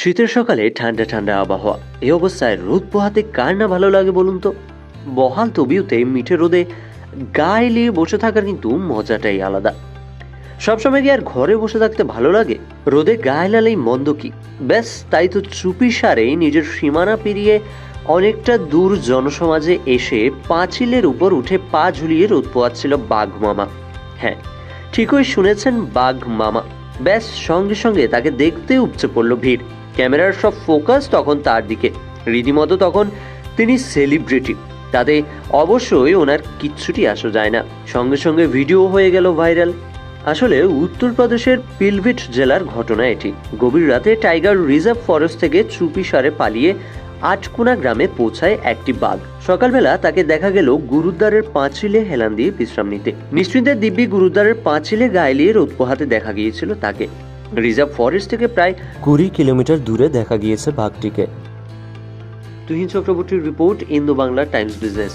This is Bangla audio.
শীতের সকালে ঠান্ডা ঠান্ডা আবহাওয়া। এই অবস্থায় রোদ পোহাতে কার না ভালো লাগে বলুন তো? বহাল তবিউতে মিঠে রোদে গায়ে লিয়ে বসে থাকার কিন্তু মজাটাই আলাদা। সবসময় কি আর ঘরে বসে থাকতে ভালো লাগে? রোদে গায়ে লালেই মন্দ কি? ব্যাস, তাই তো চুপি সারে নিজের সীমানা পেরিয়ে অনেকটা দূর জনসমাজে এসে পাঁচিলের উপর উঠে পা ঝুলিয়ে রোদ পোয়াচ্ছিল বাঘ মামা। হ্যাঁ ঠিকই শুনেছেন বাঘ মামা। ব্যাস, সঙ্গে সঙ্গে তাকে দেখতে উপচে পড়ল ভিড়। ক্যামেরার সব ফোকাস তখন তার দিকে। রীতিমতো তখন তিনি সেলিব্রিটি। তাতে অবশ্যই ওনার কিচ্ছুটি আসা যায় না। সঙ্গে সঙ্গে ভিডিও হয়ে গেল ভাইরাল। আসলে উত্তরপ্রদেশের পিলভিট জেলার ঘটনা এটি। গভীর রাতে টাইগার রিজার্ভ ফরেস্ট থেকে চুপি সারে পালিয়ে আটকোনা গ্রামে পৌঁছায় একটি বাঘ। সকালবেলা তাকে দেখা গেল গুরুদ্বারের পাঁচিলে হেলান দিয়ে বিশ্রাম নিতে। নিশ্চিন্তের দিব্যি গুরুদ্বারের পাঁচিলে গায়ে লিয়ে রোদ পোহাতে দেখা গিয়েছিল তাকে। রিজার্ভ ফরেস্ট থেকে প্রায় কুড়ি কিলোমিটার দূরে দেখা গিয়েছে বাঘটিকে তুহিন চক্রবর্তীর report Indo Bangla Times business.